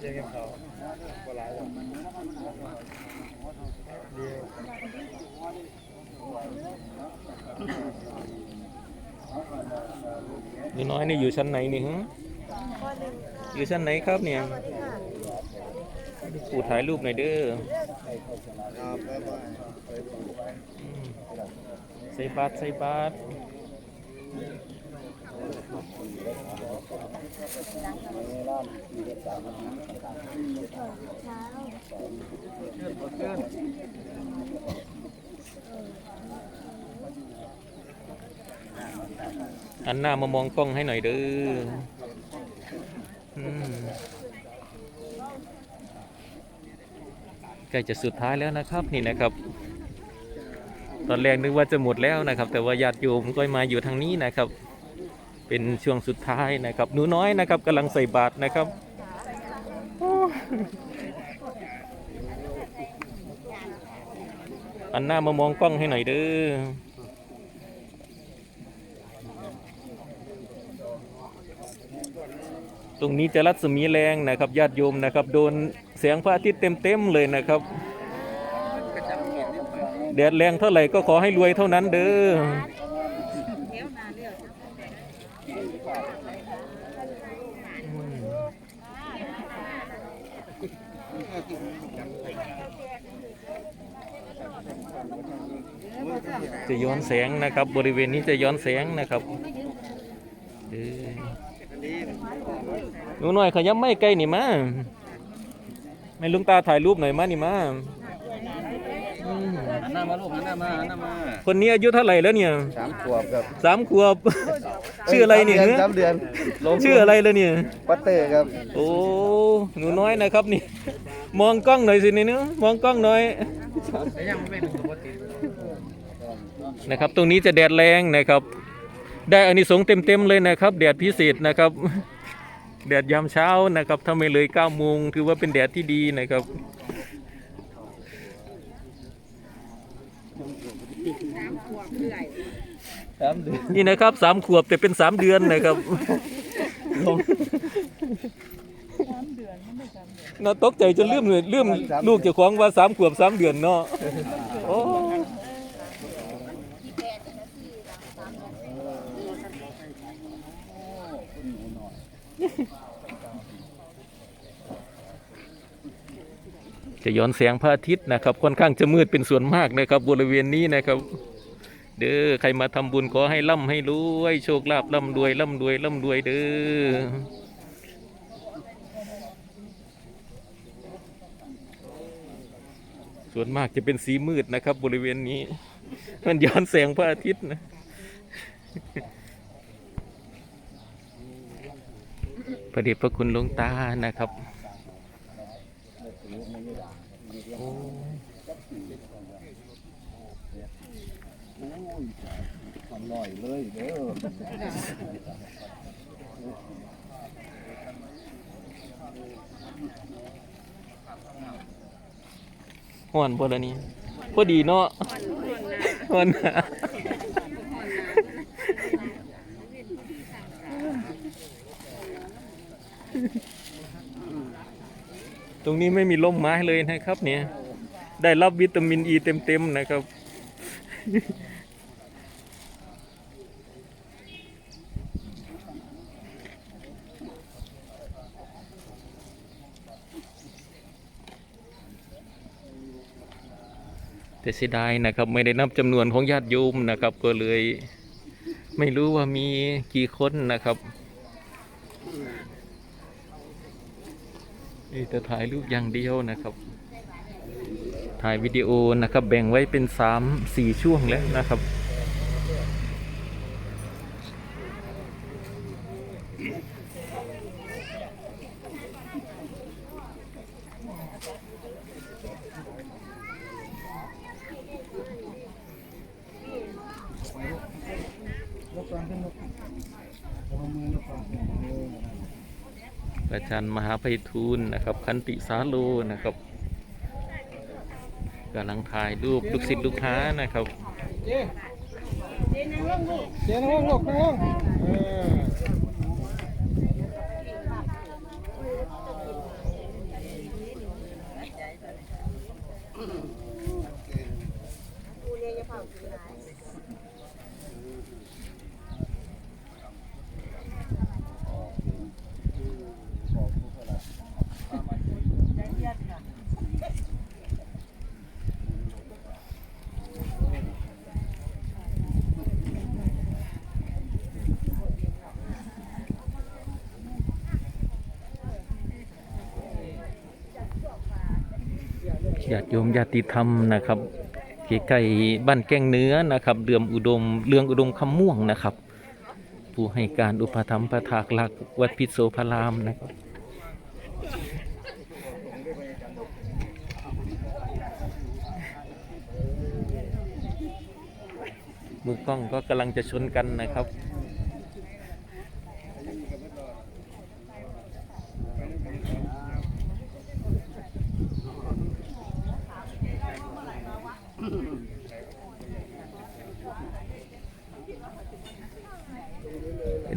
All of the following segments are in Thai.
เรียกเขาโบราณเดียวหนูน้อยนี่อยู่ชั้นไหนนี่ฮะ อยู่ชั้นไหนครับเนี่ยปู่ถ่ายรูปหน่อยเด้อครับบ๊ายบายอืมใส่บาตรใส่บาตรเพื่อนอันหน้ามามองกล้องให้หน่อยเด้ออืม ใกล้จะสุดท้ายแล้วนะครับนี่นะครับ ตอนแรกนึกว่าจะหมดแล้วนะครับ แต่ว่าญาติโยมก็มาอยู่ทางนี้นะครับ เป็นช่วงสุดท้ายนะครับหนูน้อยนะครับกำลังใส่บาตรนะครับอันหน้ามามองกล้องให้หน่อยเด้อ ตรงนี้จะรัศมีแรงนะครับญาติโยมนะครับ โดนแสงพระอาทิตย์เต็มๆเลยนะครับแดดแรงเท่าไหร่ก็ขอให้รวยเท่านั้นเด้อจะย้อนแสงนะครับ บริเวณนี้จะย้อนแสงนะครับเด้อ หนูหน่อยขยับไม่ใกล้นี่มาไม่ลุงตาถ่ายรูปหน่อยมานี่มาอืมหันหน้ามาลูกหันหน้ามาหันหน้ามาคนนี้อายุเท่าไหร่แล้วเนี่ยสามขวบครับสามขวบ ชื่ออะไรเนี่ยสามดืสามเดือนลงชื่ออะไรแล้วเนี่ยปัตเตอร์ครับ โอ้หนูน้อยนะครับนี่ มองกล้องหน่อยสินี่เนื้อะมองกล้องหน่อยยังไม่เป็นปกตินะครับ ตรงนี้จะแดดแรงนะครับ ได้อานิสงส์เต็มๆเลยนะครับ แดดพิเศษนะครับ แดดยามเช้านะครับถ้าไม่เลยเก้าโมงถือว่าเป็นแดดที่ดีนะครับสามเดือนนี่นะครับสามขวบแต่เป็นสามเดือนนะครับน่าตกใจจนลืมเลยลืมลูกเจ้าของว่าสามขวบสามเดือนเนาะ จะย้อนแสงพระอาทิตย์นะครับ ค่อนข้างจะมืดเป็นส่วนมากนะครับบริเวณนี้นะครับ เด้อใครมาทำบุญขอให้ร่ำให้รวยโชคลาภร่ำรวยร่ำรวยร่ำรวยเด้อส่วนมากจะเป็นสีมืดนะครับ บริเวณนี้ มันย้อนแสงพระอาทิตย์นะพระเดชพระคุณหลวงตานะครับ อ้ทำหน่อยเลยเด้อห่อนบ่ละนี่พอดีเนาะห่อนนะ ตรงนี้ไม่มีร่มไม้เลยนะครับ เนี่ย ได้รับวิตามินอีเต็มๆนะครับ แต่เสียดายนะครับ ไม่ได้นับจำนวนของญาติโยมนะครับ ก็เลย ไม่รู้ว่ามีกี่คนนะครับ นี่จะถ่ายรูปอย่างเดียวนะครับ ถ่ายวิดีโอนะครับแบ่งไว้เป็นสามสี่ช่วงแล้วนะครับ ลูกก่อนขึ้นลูกเอามือลูกก่อนเออ อาจารย์มหาไพฑูรย์นะครับ คันติสาโลนะครับกำลังถ่ายรูปลูกศิษย์ลูกค้านะครับ เจ๊เจ๊นั่งลงลูกเจ๊นั่งลงลูกนั่งลงเออ ญาติโยมญาติธรรมนะครับใกล้ๆบ้านแก้งเนื้อนะครับเดือมอุดมเรืองอุดมคำม่วงนะครับ ผู้ให้การอุปถัมประทากหลักวัดพิโสพารามนะครับมือกล้องก็กำลังจะชนกันนะครับ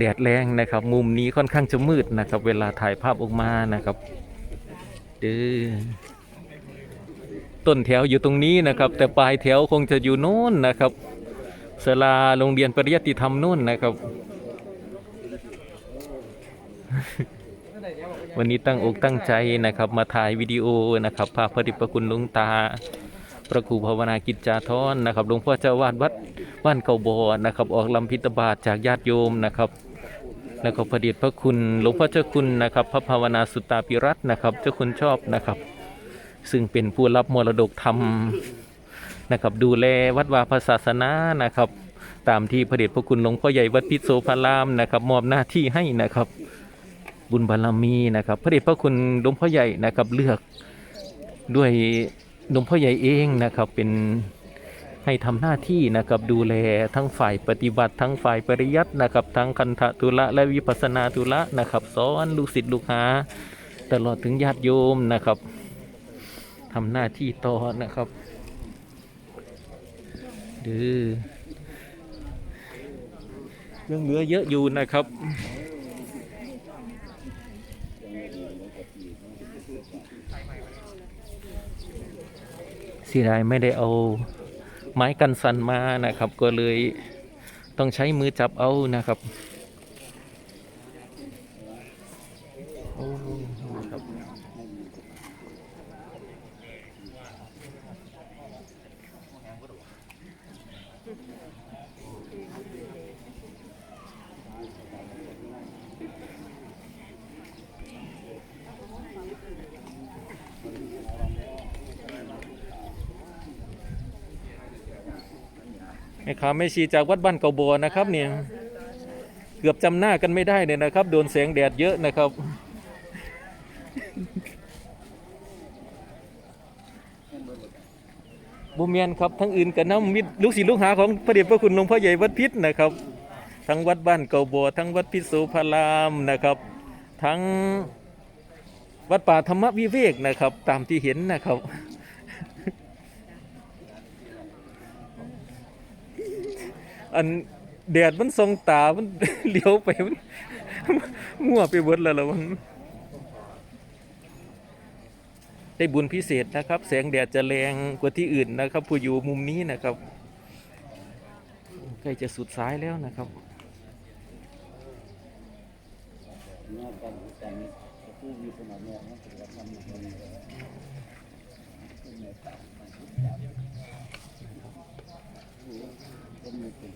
แดดแรงนะครับ มุมนี้ค่อนข้างจะมืดนะครับ เวลาถ่ายภาพออกมานะครับเดือต้นแถวอยู่ตรงนี้นะครับ แต่ปลายแถวคงจะอยู่โน่นนะครับศาลาโรงเรียนปริยัติธรรมโน่นนะครับ วันนี้ตั้งอกตั้งใจนะครับ มาถ่ายวิดีโอนะครับภาพพระดิบพระคุณลวงตา พระครูภาวนากิจจาทรนะครับหลวงพ่อเจ้าวาดวัดบ้านเก่าบอนะครับ ออกลำพิตบาทจากญาติโยมนะครับ แล้วก็พระเดชพระคุณหลวงพ่อเจ้าคุณนะครับ พระภาวนาสุตตาปิรัตนะครับ เจ้าคุณชอบนะครับ ซึ่งเป็นผู้รับมรดกธรรมนะครับ ดูแลวัดวาพศาสนานะครับ ตามที่พระเดชพระคุณหลวงพ่อใหญ่วัดพิษโสพารามนะครับมอบหน้าที่ให้นะครับ บุญบารมีนะครับ พระเดชพระคุณหลวงพ่อใหญ่นะครับเลือกด้วยหลวงพ่อใหญ่เองนะครับเป็น ให้ทำหน้าที่นะครับดูแลทั้งฝ่ายปฏิบัติทั้งฝ่ายปริยัตินะครับทั้งคันธตุละและวิปัสนาตุละนะครับสอนลูกศิษย์ลูกหา ตลอดถึงญาติโยมนะครับทำหน้าที่ต่อนะครับดือยังเหลือเยอะอยู่นะครับเสียดายไม่ได้เอา ไม้กันสันมานะครับ ก็เลยต้องใช้มือจับเอานะครับ ม่ค้าไม่ชีจากวัดบ้านเกาบัวนะครับเนี่ยเกือบจำหน้ากันไม่ได้เลยนะครับ โดนแสงแดดเยอะนะครับ บุเมียนครับทั้งอื่นกับน้ำมิตรลูกศิษย์ลูกหาของพระเดชพระคุณหลวงพ่อใหญ่วัดพิษนะครับ ทั้งวัดบ้านเกาบัว ทั้งวัดพิษโสพารามนะครับ ทั้งวัดป่าธรรมวิเวกนะครับ ตามที่เห็นนะครับ อันแดดมันส่องตา มันเลี้ยวไป มันมั่วไปเบิดแล้วละมันได้บุญพิเศษนะครับ แสงแดดจะแรงกว่าที่อื่นนะครับ ผู้อยู่มุมนี้นะครับใกล้จะสุดซ้ายแล้วนะครับน้ากันกันผู้มีสนามแม่นะถือว่าทำมาดีแล้วเป็นในต่างก็